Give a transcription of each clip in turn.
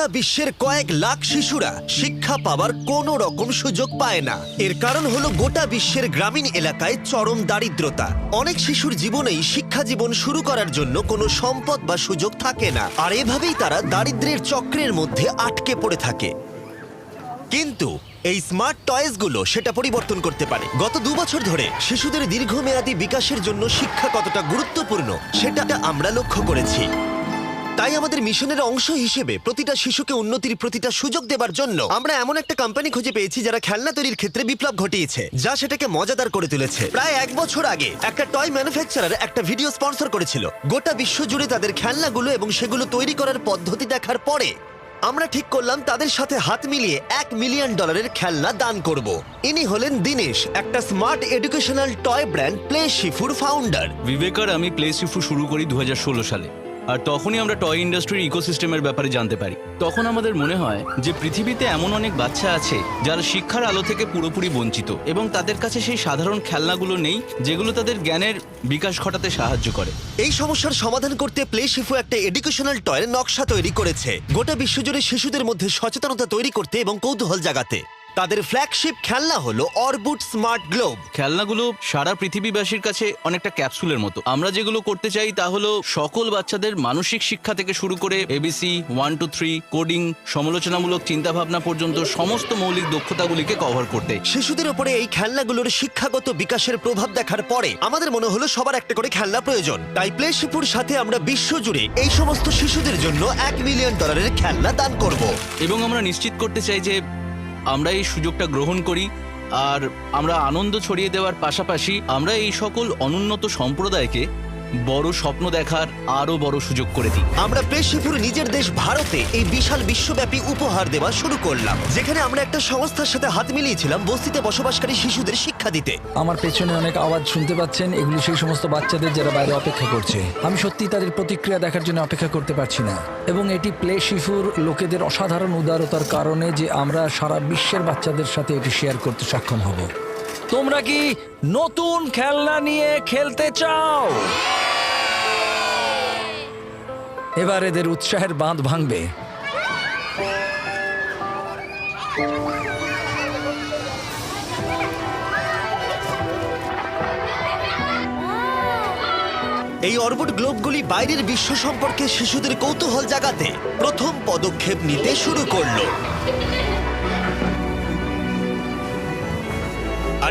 গোটা বিশ্বের কয়েক লাখ শিশুরা শিক্ষা পাওয়ার কোনো রকম সুযোগ পায় না। এর কারণ হলো গোটা বিশ্বের গ্রামীণ এলাকায় চরম দারিদ্রতা। অনেক শিশুর জীবনেই শিক্ষা জীবন শুরু করার জন্য কোনো সম্পদ বা সুযোগ থাকে না। আর এভাবেই তারা দারিদ্র্যের চক্রের মধ্যে আটকে পড়ে থাকে। কিন্তু এই স্মার্ট টয়েসগুলো সেটা পরিবর্তন করতে পারে। গত দু বছর ধরে শিশুদের দীর্ঘমেয়াদী বিকাশের জন্য শিক্ষা কতটা গুরুত্বপূর্ণ, সেটা আমরা লক্ষ্য করেছি। তাই আমাদের মিশনের অংশ হিসেবে প্রতিটা শিশুকে উন্নতির প্রতিটা সুযোগ দেবার জন্য আমরা এমন একটা কোম্পানি খুঁজে পেয়েছি যারা খেলনা তৈরির ক্ষেত্রে বিপ্লব ঘটিয়েছে, যা সেটাকে মজাদার করে তুলেছে। প্রায় এক বছর আগে একটা টয় ম্যানুফ্যাকচারার একটা ভিডিও স্পন্সর করেছিল। গোটা বিশ্ব জুড়ে তাদের খেলনাগুলো এবং সেগুলো তৈরি করার পদ্ধতি দেখার পরে আমরা ঠিক করলাম তাদের সাথে হাত মিলিয়ে এক মিলিয়ন ডলারের খেলনা দান করব। ইনি হলেন দিনেশ, একটা smart educational toy brand Play শিফুর founder Vivek আর আমি প্লে শিফু শুরু করি দু হাজার ষোলো সালে। আর তখনই আমরা টয় ইন্ডাস্ট্রির ইকোসিস্টেমের ব্যাপারে জানতে পারি। তখন আমাদের মনে হয় যে পৃথিবীতে এমন অনেক বাচ্চা আছে যারা শিক্ষার আলো থেকে পুরোপুরি বঞ্চিত এবং তাদের কাছে সেই সাধারণ খেলনাগুলো নেই যেগুলো তাদের জ্ঞানের বিকাশ ঘটাতে সাহায্য করে। এই সমস্যার সমাধান করতে প্লে শিফু একটা এডুকেশনাল টয়ের নকশা তৈরি করেছে। গোটা বিশ্বজুড়ে শিশুদের মধ্যে সচেতনতা তৈরি করতে এবং কৌতূহল জাগাতে। তাদের ফ্ল্যাগশিপ খেলনা হলো অরবুট স্মার্ট গ্লোব খেলনাগুলো সারা পৃথিবীবাসীর কাছে অনেকটা ক্যাপসুলের মতো। আমরা যেগুলো করতে চাই তা হলো সকল বাচ্চাদের মানসিক শিক্ষা থেকে শুরু করে A B C one two three coding সমালোচনামূলক চিন্তাভাবনা পর্যন্ত সমস্ত মৌলিক দক্ষতাগুলিকে কভার করতে। শিশুদের উপরে এই খেলনাগুলোর শিক্ষাগত বিকাশের প্রভাব দেখার পরে আমাদের মনে হলো সবার একটা করে খেলনা প্রয়োজন। তাই প্লে শিফুর সাথে আমরা বিশ্বজুড়ে এই সমস্ত শিশুদের জন্য এক মিলিয়ন ডলারের খেলনা দান করব। এবং আমরা নিশ্চিত করতে চাই যে আমরা এই সুযোগটা গ্রহণ করি, আর আমরা আনন্দ ছড়িয়ে দেওয়ার পাশাপাশি আমরা এই সকল অনুন্নত সম্প্রদায়কে বড় স্বপ্ন দেখার আরও বড় সুযোগ করে দিই। আমরা পেশিপুর নিজের দেশ ভারতে এই বিশাল বিশ্বব্যাপী উপহার দেওয়া শুরু করলাম যেখানে আমরা একটা সংস্থার সাথে হাত মিলিয়েছিলাম বস্তিতে বসবাসকারী শিশুদের শিক্ষা দিতে। আমার পেছনে অনেক আওয়াজ শুনতে পাচ্ছেন এগুলো সেই সমস্ত বাচ্চাদের যারা বাইরে অপেক্ষা করছে। আমি সত্যি তাদের প্রতিক্রিয়া দেখার জন্য অপেক্ষা করতে পারছি না। এবং এটি প্লে শিশুর লোকেদের অসাধারণ উদারতার কারণে যে আমরা সারা বিশ্বের বাচ্চাদের সাথে এটি শেয়ার করতে সক্ষম হব। তোমরা কি নতুন খেলনা নিয়ে খেলতে চাও? এবার এদের উৎসাহের বাঁধ ভাঙবে। এই অরবট গ্লোবগুলি বাইরের বিশ্ব সম্পর্কে শিশুদের কৌতূহল জাগাতে প্রথম পদক্ষেপ নিতে শুরু করল।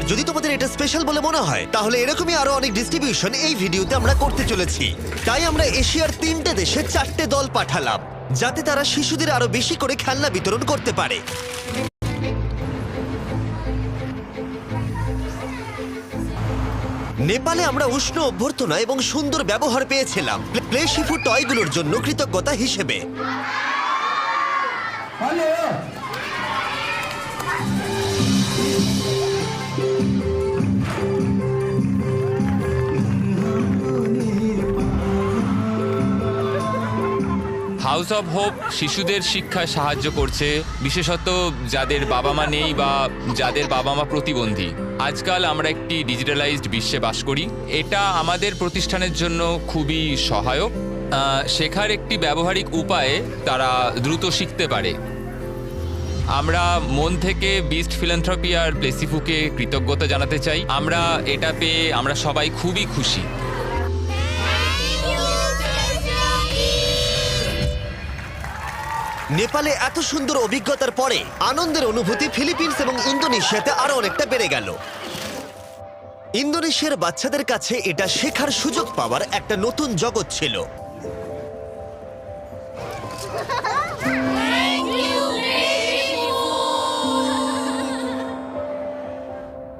যদি তোমাদের এটা স্পেশাল বলে মনে হয়, তাহলে এরকমই আরও অনেক ডিস্ট্রিবিউশন এই ভিডিওতে আমরা করতে চলেছি। তাই আমরা এশিয়ার তিনটে দেশে চারটে দল পাঠালাম, যাতে তারা শিশুদের আরও বেশি করে খেলনা বিতরণ করতে পারে। নেপালে আমরা উষ্ণ অভ্যর্থনা এবং সুন্দর ব্যবহার পেয়েছিলাম, প্লে- শিফু টয়গুলোর জন্য কৃতজ্ঞতা হিসেবে। হাউস অফ হোপ শিশুদের শিক্ষায় সাহায্য করছে, বিশেষত যাদের বাবা মা নেই বা যাদের বাবা মা প্রতিবন্ধী। আজকাল আমরা একটি ডিজিটালাইজড বিশ্বে বাস করি। এটা আমাদের প্রতিষ্ঠানের জন্য খুবই সহায়ক। শেখার একটি ব্যবহারিক উপায়ে তারা দ্রুত শিখতে পারে। আমরা মন থেকে বিস্ট ফিলান্থ্রপি আর প্লেসিফুকে কৃতজ্ঞতা জানাতে চাই। আমরা এটা পেয়ে আমরা সবাই খুবই খুশি। নেপালে এত সুন্দর অভিজ্ঞতার পরে আনন্দের অনুভূতি ফিলিপিন্স এবং ইন্দোনেশিয়াতে আরও অনেকটা বেড়ে গেল। ইন্দোনেশিয়ার বাচ্চাদের কাছে এটা শেখার সুযোগ পাওয়ার একটা নতুন জগৎ ছিল।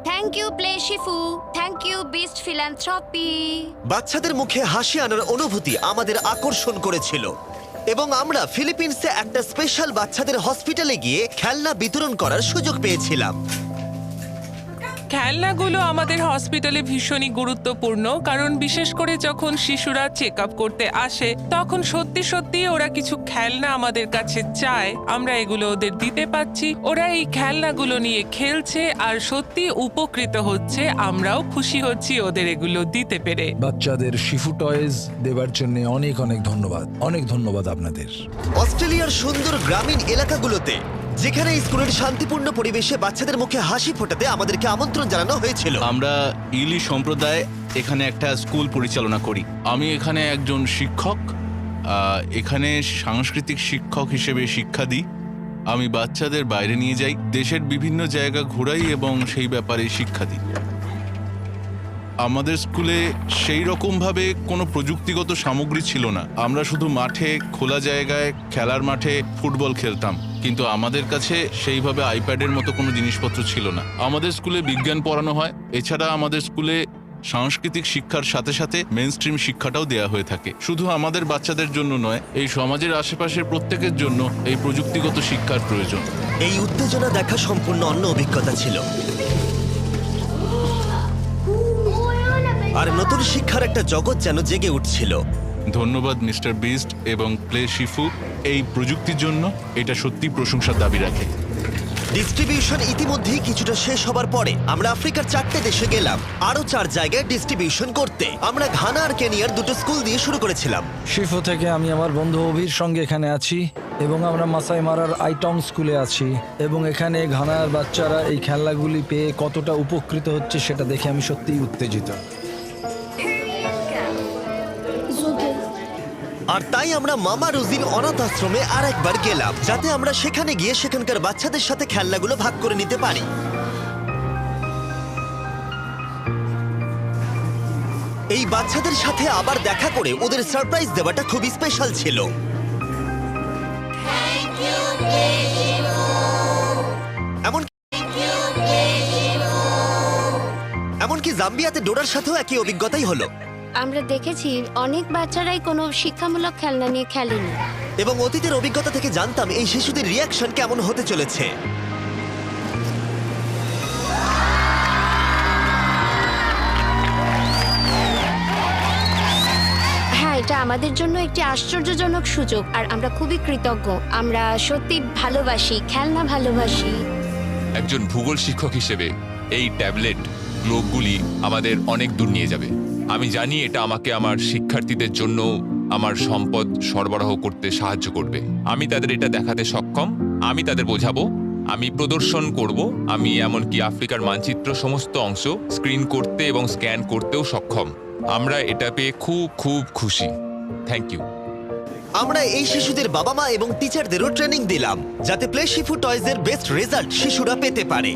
Thank you Play Shifu thank you Beast Philanthropy বাচ্চাদের মুখে হাসি আনার অনুভূতি আমাদের আকর্ষণ করেছিল। এবং আমরা ফিলিপিন্সে একটা স্পেশাল বাচ্চাদের হসপিটালে গিয়ে খেলনা বিতরণ করার সুযোগ পেয়েছিলাম। খেলনাগুলো আমাদের হসপিটালে ভীষণই গুরুত্বপূর্ণ কারণ বিশেষ করে যখন শিশুরা চেক আপ করতে আসে তখন সত্যি সত্যি ওরা কিছু খেলনা আমাদের কাছে চায়। আমরা এগুলো ওদের দিতে পাচ্ছি ওরা এই খেলনাগুলো নিয়ে খেলছে আর সত্যি উপকৃত হচ্ছে। আমরাও খুশি হচ্ছি ওদের এগুলো দিতে পেরে। বাচ্চাদের শিশু টয়েজ দেবার জন্য অনেক অনেক ধন্যবাদ। অনেক ধন্যবাদ আপনাদের। অস্ট্রেলিয়ার সুন্দর গ্রামীণ এলাকাগুলোতে যেখানে স্কুলের শান্তিপূর্ণ পরিবেশে বাচ্চাদের মুখে হাসি ফোটাতে আমাদেরকে আমন্ত্রণ জানানো হয়েছিল। আমরা ইলি সম্প্রদায় এখানে একটা স্কুল পরিচালনা করি। আমি এখানে একজন শিক্ষক এখানে সাংস্কৃতিক শিক্ষক হিসেবে শিক্ষা দিই। আমি বাচ্চাদের বাইরে নিয়ে যাই, দেশের বিভিন্ন জায়গা ঘোরাই এবং সেই ব্যাপারে শিক্ষা দিই। আমাদের স্কুলে সেই রকমভাবে কোনো প্রযুক্তিগত সামগ্রী ছিল না। আমরা শুধু মাঠে, খোলা জায়গায়, খেলার মাঠে ফুটবল খেলতাম। কিন্তু আমাদের কাছে সেইভাবে আইপ্যাডের মতো কোনো জিনিসপত্র ছিল না। আমাদের স্কুলে বিজ্ঞান পড়ানো হয়, এছাড়া আমাদের স্কুলে সাংস্কৃতিক শিক্ষার সাথে সাথে মেন স্ট্রিম শিক্ষাটাও দেওয়া হয়ে থাকে। শুধু আমাদের বাচ্চাদের জন্য নয়, এই সমাজের আশেপাশের প্রত্যেকের জন্য এই প্রযুক্তিগত শিক্ষার প্রয়োজন। এই উত্তেজনা দেখা সম্পূর্ণ অন্য অভিজ্ঞতা ছিল। আর নতুন শিক্ষার একটা জগৎ যেন জেগে উঠছিল। ধন্যবাদ মিস্টার বিস্ট এবং প্লে শিফু। এই প্রযুক্তির জন্য এটা সত্যি প্রশংসার দাবি রাখে। ডিস্ট্রিবিউশন ইতিমধ্যেই কিছুটা শেষ হবার পরে আমরা আফ্রিকার চারটে দেশে গেলাম আরও চার জায়গায় ডিস্ট্রিবিউশন করতে। আমরা ঘানা আর কেনিয়ার দুটো স্কুল দিয়ে শুরু করেছিলাম। শিফু থেকে আমি আমার বন্ধু অভির সঙ্গে এখানে আছি এবং আমরা মাসাই মারার আইটম স্কুলে আছি এবং এখানে ঘানার বাচ্চারা এই খেলনাগুলি পেয়ে কতটা উপকৃত হচ্ছে সেটা দেখে আমি সত্যিই উত্তেজিত। আর তাই আমরা মামা রুজির অনাথ আশ্রমে আর একবার গেলাম যাতে আমরা সেখানে গিয়ে সেখানকার বাচ্চাদের সাথে খেলনাগুলো ভাগ করে নিতে পারি। এই বাচ্চাদের সাথে আবার দেখা করে ওদের সারপ্রাইজ দেওয়াটা খুবই স্পেশাল ছিল। এমনকি জাম্বিয়াতে ডোরার সাথেও একই অভিজ্ঞতাই হলো। আমরা দেখেছি অনেক বাচ্চারাই কোনো শিক্ষামূলক খেলনা নিয়ে খেলেনি। এবং অতীতের অভিজ্ঞতা থেকে জানতাম এই শিশুদের রিয়াকশন কেমন হতে চলেছে। হ্যাঁ এটা আমাদের জন্য একটি আশ্চর্যজনক সুযোগ আর আমরা খুবই কৃতজ্ঞ। আমরা সত্যি ভালোবাসি খেলনা ভালোবাসি। একজন ভূগোল শিক্ষক হিসেবে এই ট্যাবলেট গ্লোবগুলি আমাদের অনেক দূর নিয়ে যাবে। আমি জানি এটা আমাকে আমার শিক্ষার্থীদের জন্য আমার সম্পদ সরবরাহ করতে সাহায্য করবে। আমি তাদের এটা দেখাতে সক্ষম, আমি তাদের বোঝাবো, আমি প্রদর্শন করব, আমি এমনকি আফ্রিকার মানচিত্র সমস্ত অংশ স্ক্রিন করতে এবং স্ক্যান করতেও সক্ষম। আমরা এটা পেয়ে খুব খুব খুশি। থ্যাংক ইউ আমরা এই শিশুদের বাবা মা এবং টিচারদেরও ট্রেনিং দিলাম, যাতে প্লে শিফু টয়েজের বেস্ট রেজাল্ট শিশুরা পেতে পারে।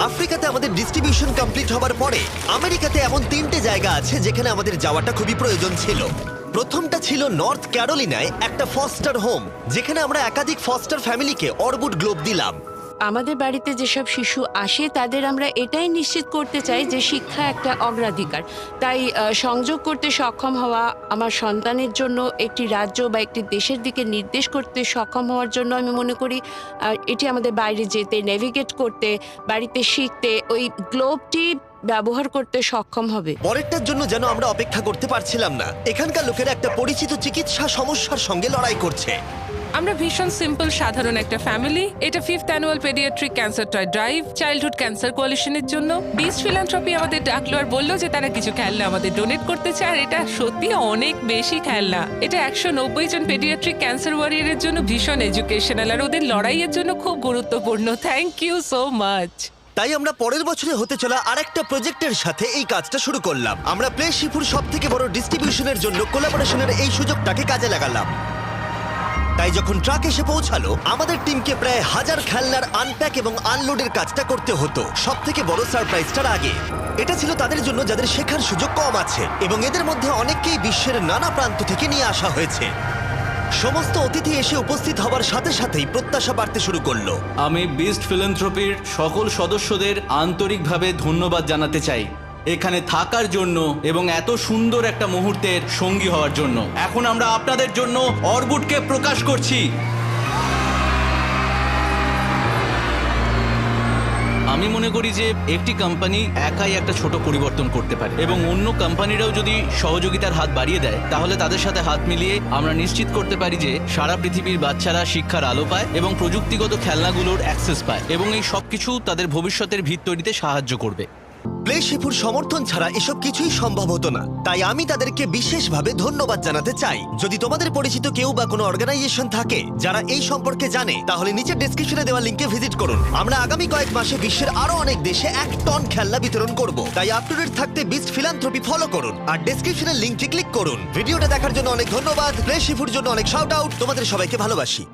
আফ্রিকাতে আমাদের ডিস্ট্রিবিউশন কমপ্লিট হবার পরে আমেরিকাতে এমন তিনটে জায়গা আছে যেখানে আমাদের যাওয়াটা খুবই প্রয়োজন ছিল। প্রথমটা ছিল নর্থ ক্যারোলিনায় একটা ফস্টার হোম, যেখানে আমরা একাধিক ফস্টার ফ্যামিলিকে অর্বুট গ্লোব দিলাম। আমাদের বাড়িতে যেসব শিশু আসে, তাদের আমরা এটাই নিশ্চিত করতে চাই যে শিক্ষা একটা অগ্রাধিকার। তাই সংযোগ করতে সক্ষম হওয়া আমার সন্তানের জন্য একটি রাজ্য বা একটি দেশের দিকে নির্দেশ করতে সক্ষম হওয়ার জন্য আমি মনে করি এটি আমাদের বাইরে যেতে নেভিগেট করতে, বাড়িতে শিখতে, ওই গ্লোবটি ব্যবহার করতে সক্ষম হবে। পরেরটার জন্য যেন আমরা অপেক্ষা করতে পারছিলাম না। এখানকার লোকেরা একটা পরিচিত চিকিৎসা সমস্যার সঙ্গে লড়াই করছে। আমরা ভীষণ সিম্পল সাধারণ একটা ফ্যামিলি এটা fifth annual paediatric cancer toy drive childhood cancer কোয়ালিশনের জন্য। বিস্ট ফিলান্থ্রপি আমাদের ডাকলো আর বলল যে তারা কিছু খেলনা আমাদের ডোনেট করতে চায় আর এটা সত্যি অনেক বেশি খেলনা। এটা একশো নব্বই জন পেডিয়াট্রিক ক্যান্সার ওয়ারিয়ারের জন্য ভীষণ এডুকেশনাল আর ওদের লড়াইয়ের জন্য খুব গুরুত্বপূর্ণ। থ্যাংক ইউ সো মাচ তাই আমরা পরের বছরে হতে চলা আরেকটা প্রজেক্টের সাথে এই কাজটা শুরু করলাম। আমরা প্লে শিপুর সব থেকে বড় ডিস্ট্রিবিউশনের জন্য কোলাবোরেশনের এই সুযোগটাকে কাজে লাগালাম। তাই যখন ট্রাক এসে পৌঁছালো, আমাদের টিমকে প্রায় হাজার খেলনার আনপ্যাক এবং আনলোডের কাজটা করতে হতো। সব থেকে বড় সারপ্রাইজটার আগে। এটা ছিল তাদের জন্য যাদের শেখার সুযোগ কম আছে এবং এদের মধ্যে অনেককেই বিশ্বের নানা প্রান্ত থেকে নিয়ে আসা হয়েছে। সমস্ত অতিথি এসে উপস্থিত হবার সাথে সাথেই প্রত্যাশা বাড়তে শুরু করল। আমি বিস্ট ফিলান্থ্রপির সকল সদস্যদের আন্তরিকভাবে ধন্যবাদ জানাতে চাই। এখানে থাকার জন্য এবং এত সুন্দর একটা মুহূর্তের সঙ্গী হওয়ার জন্য। এখন আমরা আপনাদের জন্য অর্বুটকে প্রকাশ করছি। আমি মনে করি যে একটি কোম্পানি একাই একটা ছোট পরিবর্তন করতে পারে এবং অন্য কোম্পানিরাও যদি সহযোগিতার হাত বাড়িয়ে দেয়, তাহলে তাদের সাথে হাত মিলিয়ে আমরা নিশ্চিত করতে পারি যে সারা পৃথিবীর বাচ্চারা শিক্ষার আলো পায় এবং প্রযুক্তিগত খেলনাগুলোর অ্যাক্সেস পায় এবং এই সবকিছু তাদের ভবিষ্যতের ভিত তৈরিতে সাহায্য করবে। শিফুর সমর্থন ছাড়া এসব কিছুই সম্ভব হতো না। তাই আমি তাদেরকে বিশেষভাবে ধন্যবাদ জানাতে চাই। যদি তোমাদের পরিচিত কেউ বা কোনো অর্গানাইজেশন থাকে যারা এই সম্পর্কে জানে, তাহলে নিচের ডেসক্রিপশনে দেওয়া লিঙ্কে ভিজিট করুন। আমরা আগামী কয়েক মাসে বিশ্বের আরও অনেক দেশে এক টন খেলনা বিতরণ করব। তাই আপ টু ডেট থাকতে বিস্ট ফিলান্থ্রপি ফলো করুন আর ডেসক্রিপশনের লিঙ্কে ক্লিক করুন। ভিডিওটা দেখার জন্য অনেক ধন্যবাদ। প্লে শিফুর জন্য অনেক শাউট আউট তোমাদের সবাইকে ভালোবাসি।